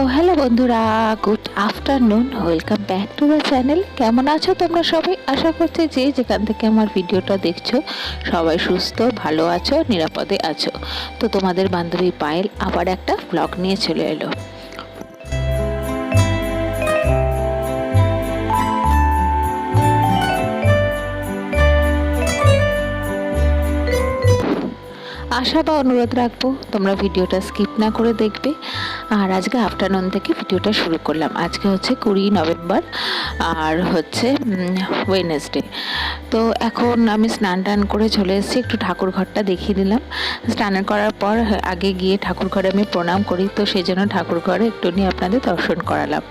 তো হ্যালো বন্ধুরা good afternoon welcome back to the channel কেমন আছো তোমরা সবাই? আশা করছি যে যেখান থেকে আমার ভিডিওটা দেখছ, সবাই সুস্থ, ভালো আছো, নিরাপদে আছো। তো তোমাদের বান্ধবী পায়েল আবার একটা ব্লগ নিয়ে চলে এলো। আশা বা অনুরোধ রাখব, তোমরা ভিডিওটা স্কিপ না করে দেখবে। আর আজকে আফটারনুন থেকে ভিডিওটা শুরু করলাম। আজকে হচ্ছে কুড়ি নভেম্বর, আর হচ্ছে ওয়েনেসডে তো এখন আমি স্নান টান করে চলে এসেছি, একটু ঠাকুর ঘরটা দেখিয়ে দিলাম। স্নান করার পর আগে গিয়ে ঠাকুর ঘরে আমি প্রণাম করি, তো সেই জন্য ঠাকুর ঘরে একটু নিয়ে আপনাদের দর্শন করালাম।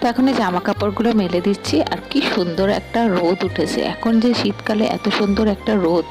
তো এখন এই জামা কাপড়গুলো মেলে দিচ্ছি আর কি সুন্দর একটা রোদ উঠেছে। এখন যে শীতকালে এত সুন্দর একটা রোদ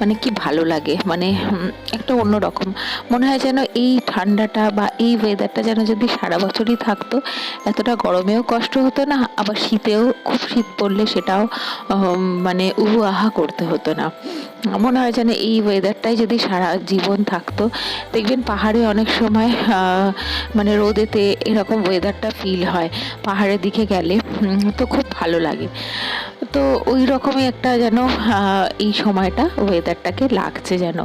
মানে কি ভালো লাগে মানে একটা অন্য রকম মনে হয় যেন এই ঠান্ডাটা বা এই ওয়েদারটা যেন যদি সারা বছরই থাকতো, এতটা গরমেও কষ্ট হতো না, আবার শীতেও, খুব শীত পড়লে সেটাও মানে উহু আহা করতে হতো না। মনে হয় যেন এই ওয়েদারটাই যদি সারা জীবন থাকতো, দেখবেন পাহাড়ে অনেক সময় মানে রোদেতে এরকম ওয়েদারটা ফিল হয়। পাহাড়ের দিকে গেলে তো খুব ভালো লাগে। তো ওই রকমই একটা যেন এই সময়টা ওয়েদারটাকে লাগছে যেন।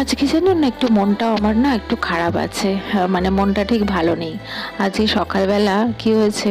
আজকে যেন না, একটু মনটা আমার না একটু খারাপ আছে। মানে মনটা ঠিক ভালো নেই। আজকে সকালবেলা কি হয়েছে,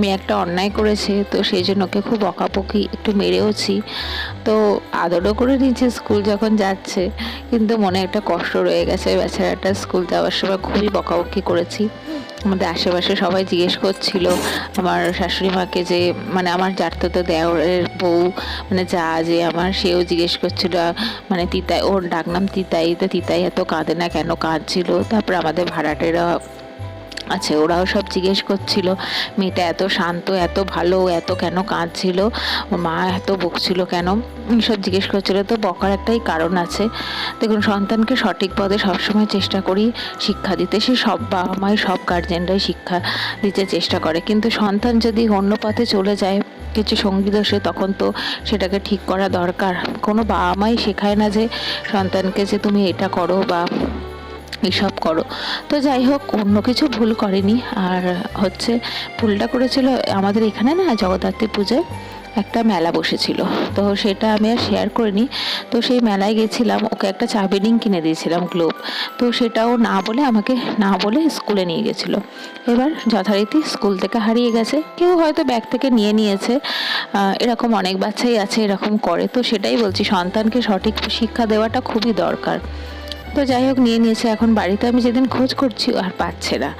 মেয়ে একটা অন্যায় করেছে, তো সেই জন্য ওকে খুব বকাবকি একটু মেরেওছি। তো আদরও করে নিয়েছে স্কুল যখন যাচ্ছে, কিন্তু মনে একটা কষ্ট রয়ে গেছে। বেচারাটা স্কুল যাওয়ার সময় খুবই বকাবকি করেছি। আমাদের আশেপাশে সবাই জিজ্ঞেস করছিল, আমার শাশুড়ি মাকে যে মানে আমার তো দেওরের বউ মানে যা যে আমার, সেও জিজ্ঞেস করছিল মানে তিতাই, ওর ডাকনাম তিতাই, তো তিতাই এত কাঁদে না কেন? কাঁদছিল। তারপর আমাদের ভাড়াটেরা আছে, ওরাও সব জিজ্ঞেস করছিল, মেয়েটা এত শান্ত, এত ভালো, এত কেন কাঁদছিল? মা এত বকছিল কেন? সব জিজ্ঞেস করছিল তো বকার একটাই কারণ আছে। দেখুন, সন্তানকে সঠিক পদে সবসময় চেষ্টা করি শিক্ষা দিতে। সে সব বাবা মাই সব গার্জেনরাই শিক্ষা দিতে চেষ্টা করে। কিন্তু সন্তান যদি অন্য পথে চলে যায়, কিছু সঙ্গী দোষে, তখন তো সেটাকে ঠিক করা দরকার। কোনো বাবা মাই শেখায় না যে, সন্তানকে যে তুমি এটা করো বা এসব করো। তো যাই হোক, অন্য কিছু ভুল করেনি। আর হচ্ছে, ভুলটা করেছিল আমাদের এখানে না জগদ্ধাত্রী পুজোয় একটা মেলা বসেছিল। তো সেটা আমি আর শেয়ার করিনি। তো সেই মেলায় গেছিলাম, ওকে একটা চা বেডিং কিনে দিয়েছিলাম গ্লোব তো সেটাও না বলে আমাকে, না বলে স্কুলে নিয়ে গেছিল। এবার যথারীতি স্কুল থেকে হারিয়ে গেছে। কেউ হয়তো ব্যাগ থেকে নিয়ে নিয়েছে। এরকম অনেক বাচ্চাই আছে, এরকম করে। তো সেটাই বলছি, সন্তানকে সঠিক শিক্ষা দেওয়াটা খুবই দরকার। তো যাই হোক, নিয়ে নিয়েছে। এখন বাড়িতে আমি যেদিন খোঁজ করছি আর পাচ্ছে না।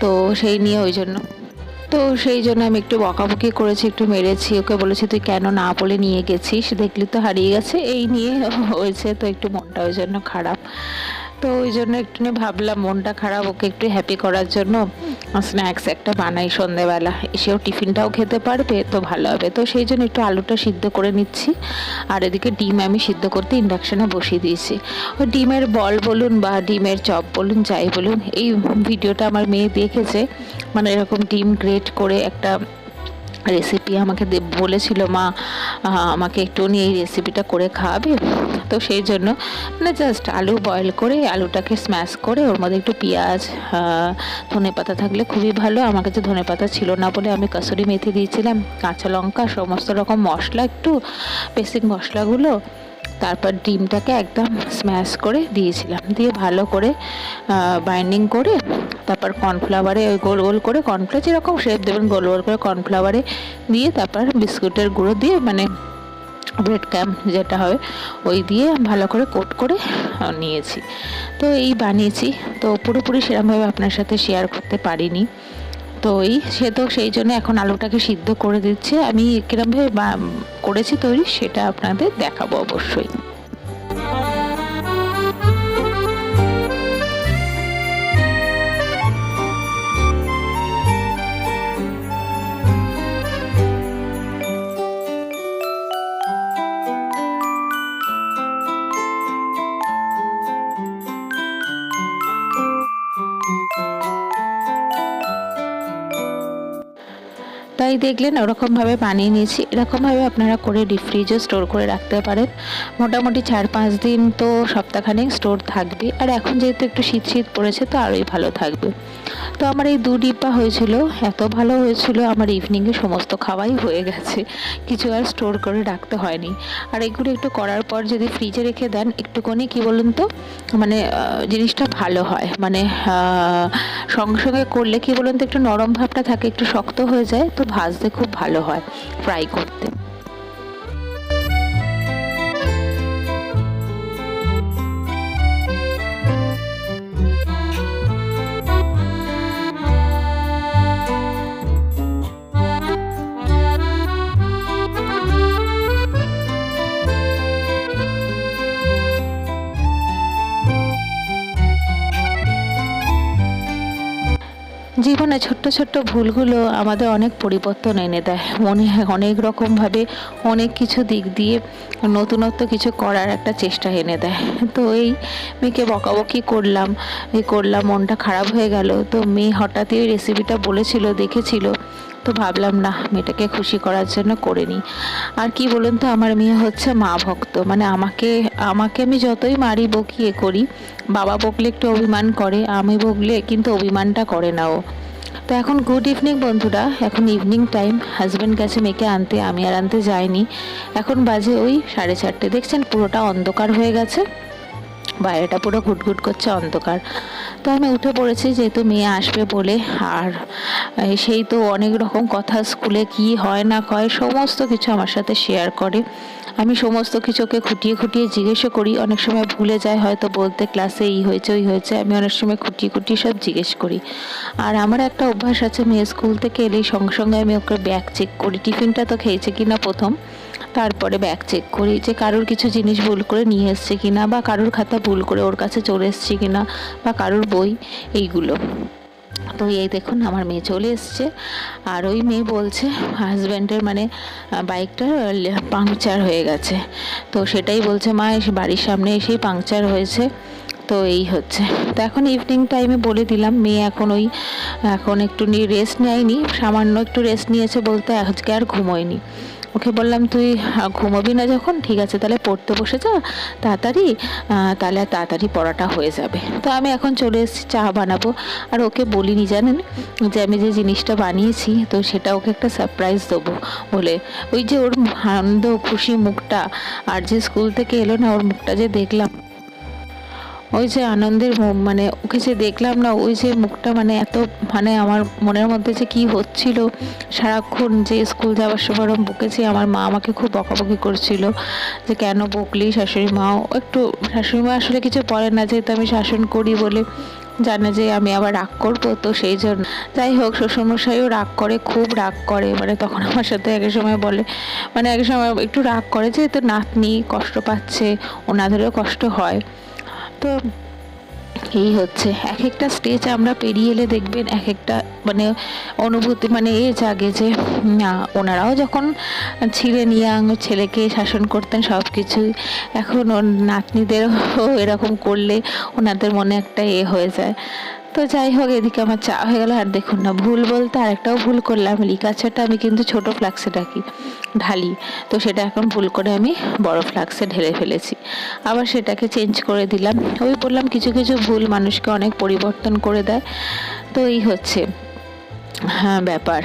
তো সেই নিয়ে ওই জন্য। তো সেই জন্য আমি একটু বকাবকি করেছি, একটু মেরেছি। ওকে বলেছি, তুই কেন না বলে নিয়ে গেছিস? দেখলি তো হারিয়ে গেছে। এই নিয়ে হয়েছে। তো একটু মনটা ওই জন্য খারাপ। তো ওই জন্য একটু ভাবলাম, মনটা খারাপ, ওকে একটু হ্যাপি করার জন্য। স্ন্যাক্স একটা বানাই সন্ধেবেলা। এসেও টিফিনটাও খেতে পারবে, তো ভালো হবে। তো সেই জন্য একটু আলুটা সিদ্ধ করে নিচ্ছি। আর এদিকে ডিম আমি সিদ্ধ করতে ইন্ডাকশানে বসিয়ে দিয়েছি। ওই ডিমের বল বলুন বা ডিমের চপ বলুন, যাই বলুন, এই ভিডিওটা আমার মেয়ে দেখেছে। মানে এরকম ডিম গ্রেট করে একটা রেসিপি আমাকে বলেছিল, মা আমাকে একটু নিয়ে এই রেসিপিটা করে খাওয়াবে? তো সেই জন্য মানে জাস্ট আলু বয়েল করে, আলুটাকে স্ম্যাশ করে, ওর মধ্যে একটু পেঁয়াজ ধনে পাতা থাকলে খুবই ভালো। আমার কাছে ধনে পাতা ছিল না বলে আমি কাসুরি মেথি দিয়েছিলাম, কাঁচা লঙ্কা, সমস্ত রকম মশলা, একটু বেসিক মশলাগুলো তারপর ডিমটাকে একদম স্ম্যাশ করে দিয়েছিলাম। দিয়ে ভালো করে বাইন্ডিং করে তারপর কর্নফ্লাওয়ারে ওই গোল গোল করে কর্নফ্লাওয়ার যেরকম শেপ দেবেন, গোল গোল করে কর্নফ্লাওয়ারে দিয়ে তারপর বিস্কুটের গুঁড়ো দিয়ে মানে ব্রেড ক্যাম্প যেটা হয়, ওই দিয়ে ভালো করে কোট করে নিয়েছি। তো এই বানিয়েছি। তো পুরোপুরি সেরকমভাবে আপনার সাথে শেয়ার করতে পারিনি। তো এই সে তো সেই জন্য এখন আলুটাকে সিদ্ধ করে দিচ্ছে। আমি কিরমভাবে করেছি তৈরি, সেটা আপনাদের দেখাবো অবশ্যই। তাই দেখলেন ওরকমভাবে বানিয়ে নিয়েছি। এরকমভাবে আপনারা করে ডিপ ফ্রিজে স্টোর করে রাখতে পারেন। মোটামুটি চার পাঁচ দিন তো সপ্তাহখানেক স্টোর থাকবে। আর এখন যেহেতু একটু শীত শীত পড়েছে তো আরোই ভালো থাকবে। তো আমার এই দু ডিব্বা হয়েছিল, এত ভালো হয়েছিল, আমার ইভিনিংয়ে সমস্ত খাওয়াই হয়ে গেছে। কিছু আর স্টোর করে রাখতে হয়নি। আর এগুলো একটু করার পর যদি ফ্রিজে রেখে দেন, একটুখানি কি বলুন তো? মানে জিনিসটা ভালো হয়। মানে সঙ্গে সঙ্গে করলে কি বলুন তো, একটু নরম ভাবটা থাকে, একটু শক্ত হয়ে যায়, তো ভাজতে খুব ভালো হয় ফ্রাই করতে। জীবনে ছোট্ট ছোট্ট ভুলগুলো আমাদের অনেক পরিবর্তন এনে দেয়। মনে অনেক রকমভাবে অনেক কিছু দিক দিয়ে নতুনত্ব কিছু করার একটা চেষ্টা এনে দেয়। তো এই মেয়েকে বকাবকি করলাম, এ করলাম, মনটা খারাপ হয়ে গেল। তো মেয়ে হঠাৎই ওই রেসিপিটা বলেছিল, দেখেছিল। তো ভাবলাম না মেয়েটাকে খুশি করার জন্য করে নিই। আর কি বলুন তো, আমার মেয়ে হচ্ছে মা ভক্ত। মানে আমাকে আমাকে আমি যতই মারি বকি এ করি, বাবা বকলে একটু অভিমান করে, আমি বকলে কিন্তু অভিমানটা করে না ও। তো এখন গুড ইভিনিং বন্ধুরা। এখন ইভিনিং টাইম হাজব্যান্ড গেছে মেয়েকে আনতে, আমি আর আনতে যাইনি। এখন বাজে ওই সাড়ে চারটে। দেখছেন পুরোটা অন্ধকার হয়ে গেছে। বাইরেটা পুরো ঘুটঘুট করছে অন্ধকার। তো আমি উঠে পড়েছি, যেহেতু মেয়ে আসবে বলে। আর সেই তো অনেক রকম কথা, স্কুলে কি হয় না হয়, সমস্ত কিছু আমার সাথে শেয়ার করে। আমি সমস্ত কিছুকে খুঁটিয়ে খুঁটিয়ে জিজ্ঞেসও করি। অনেক সময় ভুলে যায়, হয়তো বলতে ক্লাসে এই হয়েছে, ওই হয়েছে। আমি অনেক সময় খুঁটিয়ে খুঁটিয়ে সব জিজ্ঞেস করি। আর আমার একটা অভ্যাস আছে মেয়ে স্কুল থেকে এলেই সঙ্গে সঙ্গে আমি ওকে ব্যাগ চেক করি। টিফিনটা তো খেয়েছে কি না প্রথম, তারপরে ব্যাগ চেক করি যে কারোর কিছু জিনিস ভুল করে নিয়ে এসছে কিনা বা কারোর খাতা ভুল করে ওর কাছে চলে এসছে কিনা বা কারোর বই, এইগুলো। তো এই দেখুন, আমার মেয়ে চলে এসছে। আর ওই মেয়ে বলছে হাজব্যান্ডের মানে বাইকটা পাংচার হয়ে গেছে। তো সেটাই বলছে, মা, এসে বাড়ির সামনে এসেই পাংচার হয়েছে। তো এই হচ্ছে। তো এখন ইভিনিং টাইমে বলে দিলাম, মেয়ে এখন ওই, এখন একটু রেস্ট নেয়নি। সামান্য একটু রেস্ট নিয়েছে বলতে আজকে আর ঘুমোয়নি। ওকে বললাম, তুই ঘুমাবি না যখন? ঠিক আছে, তাহলে পড়তে বসে যা, তাড়াতাড়ি তাহলে তাড়াতাড়ি পড়াটা হয়ে যাবে। তো আমি এখন চলে এসেছি, চা বানাবো। আর ওকে বলিনি, জানেন? যে আমি যে জিনিসটা বানিয়েছি, তো সেটা ওকে একটা সারপ্রাইজ দেবো বলে। ওই যে ওর আনন্দ, খুশি মুখটা, আর যে স্কুল থেকে এলো না, ওর মুখটা যে দেখলাম। ওই যে আনন্দের মানে ওকে যে দেখলাম না, ওই যে মুখটা মানে এত মানে আমার মনের মধ্যে যে কি হচ্ছিল। সারাক্ষণ যে স্কুল যাওয়ার সময় ওরম বকেছি, আমার মা আমাকে খুব বকাবকি করছিল যে কেন বকলি শাশুড়ি মাও একটু শাশুড়ি মা আসলে কিছু বলে না, যেহেতু আমি শাসন করি বলে জানে যে আমি আবার রাগ করব, তো সেই জন্য। যাই হোক, শ্বশুরমশাইও রাগ করে, খুব রাগ করে। মানে তখন আমার সাথে এক সময় বলে মানে এক সময় একটু রাগ করে যে তো নাতনি কষ্ট পাচ্ছে, ওনাদেরও কষ্ট হয়। তো এই হচ্ছে এক একটা স্টেজ আমরা পেরিয়ে এলে দেখবেন এক একটা মানে অনুভূতি মানে এ জাগে যে, না, ওনারাও যখন ছিলেন ইয়াং ছেলেকে শাসন করতেন সব কিছুই এখন ওর নাতনিদেরও এরকম করলে ওনাদের মনে একটা এ হয়ে যায়। তো যাই হোক, এদিকে আমার চা হয়ে গেল। আর দেখুন না, ভুল বলতে আর একটাও ভুল করলাম। লিকাচাটা আমি কিন্তু ছোট ফ্লাক্সে ডাকি, ঢালি। তো সেটা এখন ভুল করে আমি বড় ফ্লাক্সে ঢেলে ফেলেছি। আবার সেটাকে চেঞ্জ করে দিলাম। ওই বললাম, কিছু কিছু ভুল মানুষকে অনেক পরিবর্তন করে দেয়। তো এই হচ্ছে হ্যাঁ ব্যাপার।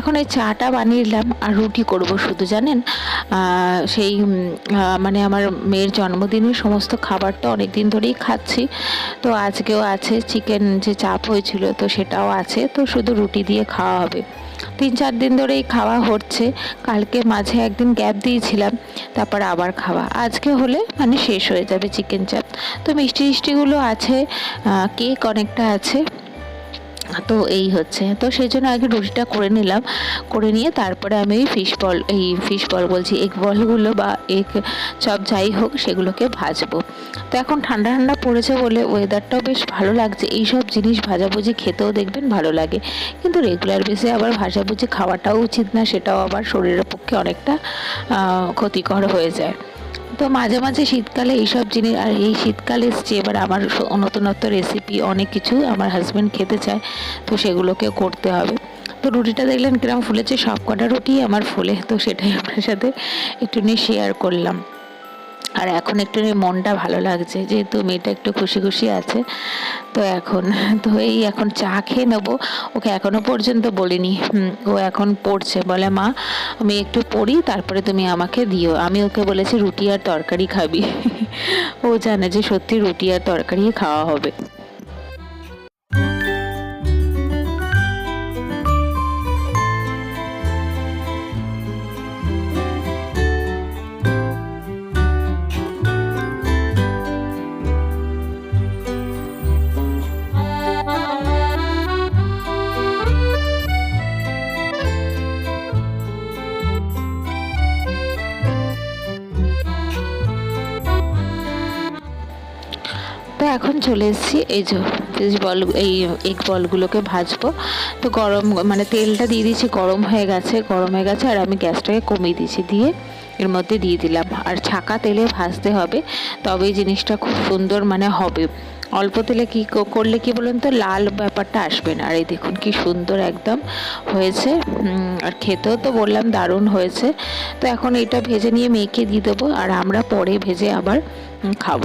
এখন এই চাটা বানিয়ে নিলাম আর রুটি করব শুধু, জানেন? সেই মানে আমার মেয়ের জন্মদিনের সমস্ত খাবার তো অনেক দিন ধরেই খাচ্ছি। তো আজকেও আছে চিকেন যে চাপ হয়েছিল, তো সেটাও আছে। তো শুধু রুটি দিয়ে খাওয়া হবে। তিন চার দিন ধরেই খাওয়া হচ্ছে। কালকে মাঝে একদিন গ্যাপ দিয়েছিলাম, তারপর আবার খাওয়া। আজকে হলে মানে শেষ হয়ে যাবে চিকেন চাপ। তো মিষ্টি মিষ্টিগুলো আছে কেক অনেকটা আছে। তো এই হচ্ছে। তো সেই জন্য আগে রুটিটা করে নিলাম। করে নিয়ে তারপরে আমি ফিশ বল এই ফিশ বল বলছি এগ বলগুলো বা এগ চপ যাই হোক সেগুলোকে ভাজবো। তো এখন ঠান্ডা ঠান্ডা পড়েছে বলে ওয়েদারটাও বেশ ভালো লাগছে। এই সব জিনিস ভাজাভুজি খেতেও দেখবেন ভালো লাগে। কিন্তু রেগুলার বেসে আবার ভাজাভুজি খাওয়াটাও উচিত না, সেটাও আবার শরীরের পক্ষে অনেকটা ক্ষতিকর হয়ে যায়। তো মাঝে মাঝে শীতকালে এইসব জিনিস, আর এই শীতকাল এসছে, এবার আমার নতুনত্ব রেসিপি অনেক কিছু আমার হাজব্যান্ড খেতে চায়, তো সেগুলোকে করতে হবে। তো রুটিটা দেখলেন কিরম ফুলেছে সব কটা রুটি আমার ফুলে, তো সেটাই আপনার সাথে একটু নিয়ে শেয়ার করলাম। আর এখন একটু মনটা ভালো লাগছে, যেহেতু মেয়েটা একটু খুশি খুশি আছে, তো এখন, তো এই এখন চা খেয়ে নেব। ওকে এখনও পর্যন্ত বলিনি ও এখন পড়ছে। বলে, মা, আমি একটু পড়ি, তারপরে তুমি আমাকে দিও। আমি ওকে বলেছি, রুটি আর তরকারি খাবি। ও জানে যে সত্যি রুটি আর তরকারি খাওয়া হবে। চলে এসেছি। এই যে বল, এই এগ বলগুলোকে ভাজবো। তো গরম মানে তেলটা দিয়ে দিয়েছি, গরম হয়ে গেছে, গরম হয়ে গেছে, আর আমি গ্যাসটাকে কমিয়ে দিয়েছি দিয়ে এর মধ্যে দিয়ে দিলাম। আর ছাকা তেলে ভাজতে হবে, তবেই জিনিসটা খুব সুন্দর মানে হবে। অল্প তেলে কি করলে কি বলুন তো, লাল ব্যাপারটা আসবে না। আর এই দেখুন কি সুন্দর একদম হয়েছে। আর খেতেও তো বললাম দারুণ হয়েছে। তো এখন এটা ভেজে নিয়ে মেয়েকে দিয়ে দেবো, আর আমরা পরে ভেজে আবার খাব।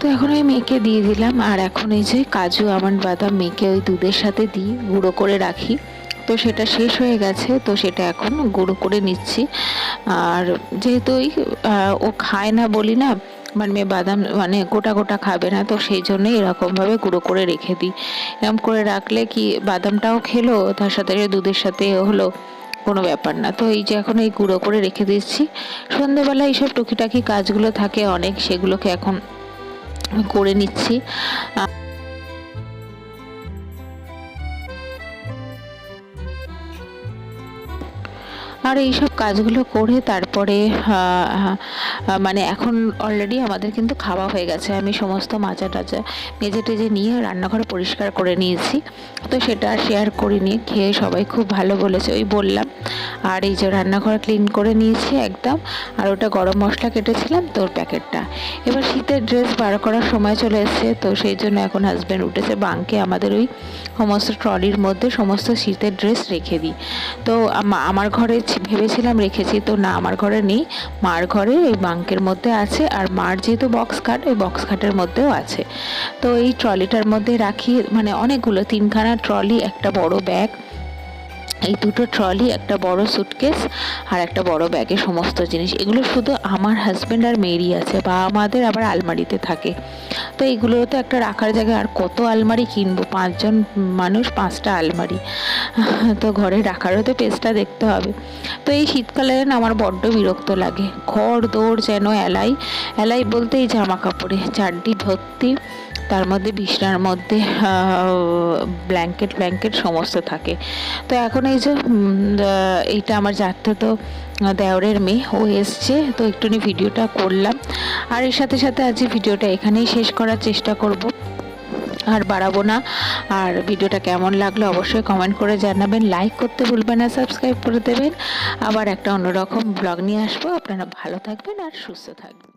তো এখন ওই মেয়েকে দিয়ে দিলাম, আর এখন এই যে কাজু আমন্ড বাদাম মেয়েকে ওই দুধের সাথে দিই, গুঁড়ো করে রাখি। তো সেটা শেষ হয়ে গেছে, তো সেটা এখন গুঁড়ো করে নিচ্ছি। আর যেহেতু ওই ও খায় না বলি না, আমার মেয়ে বাদাম মানে গোটা গোটা খাবে না, তো সেই জন্যই এরকমভাবে গুঁড়ো করে রেখে দিই। এরকম করে রাখলে কি বাদামটাও খেলো, তার সাথে দুধের সাথে হলো, কোনো ব্যাপার না। তো এই যে এখন এই গুঁড়ো করে রেখে দিচ্ছি। সন্ধেবেলা এইসব টুকিটাকি কাজগুলো থাকে অনেক, সেগুলোকে এখন করে নিচ্ছি। আর এইসব কাজগুলো করে তারপরে মানে এখন অলরেডি আমাদের কিন্তু খাওয়া হয়ে গেছে। আমি সমস্ত মাজা টাজা মেজে টেজে নিয়ে রান্নাঘর পরিষ্কার করে নিয়েছি। তো সেটা শেয়ার করিনি, খেয়ে সবাই খুব ভালো বলেছে, ওই বললাম। আর এই যে রান্নাঘর ক্লিন করে নিয়েছি একদম, আর ওটা গরম মশলা কেটেছিলাম তোর প্যাকেটটা। এবার শীতের ড্রেস বার করার সময় চলে এসেছে, তো সেই জন্য এখন হাজব্যান্ড উঠেছে বাঙ্কে আমাদের ওই সমস্ত ট্রলির মধ্যে সমস্ত শীতের ড্রেস রেখে দিই। তো আমার ঘরে ভেবেছিলাম রেখেছি, তো না, আমার ঘরে নেই। মার ঘরে এই বাঙ্কের মধ্যে আছে, আর মার যেহেতু বক্স খাট ওই বক্স খাটের মধ্যেও আছে। তো এই ট্রলিটার মধ্যে রাখি মানে অনেকগুলো, তিনখানা ট্রলি, একটা বড় ব্যাগ। এই দুটো ট্রলি, একটা বড় সুটকেস আর একটা বড় ব্যাগে সমস্ত জিনিস। এগুলো শুধু আমার হাজব্যান্ড আর মেয়েরই আছে বা আমাদের আবার আলমারিতে থাকে। তো এইগুলো তো একটা রাখার জায়গায় আর কত আলমারি কিনবো? পাঁচজন মানুষ, পাঁচটা আলমারি। তো ঘরে রাখারও তো পেজটা দেখতে হবে। তো এই শীতকালে আমার বড্ড বিরক্ত লাগে। ঘর দৌড় যেন এলাই। এলাই বলতে এই জামা কাপড়ে চারটি ভর্তি। তার মধ্যে বিছনার মধ্যে ব্ল্যাঙ্কেট ব্ল্যাঙ্কেট সমস্ত থাকে। তো এখন এই যে এইটা আমার যাত্রা তো দেওরের মেয়ে, ও এসছে। তো একটুখানি ভিডিওটা করলাম। আর এর সাথে সাথে আজ ভিডিওটা এখানেই শেষ করার চেষ্টা করব। আর বাড়াবো না। আর ভিডিওটা কেমন লাগল অবশ্যই কমেন্ট করে জানাবেন। লাইক করতে ভুলবেন না সাবস্ক্রাইব করে দেবেন। আবার একটা অন্যরকম ব্লগ নিয়ে আসব। আপনারা ভালো থাকবেন আর সুস্থ থাকবেন।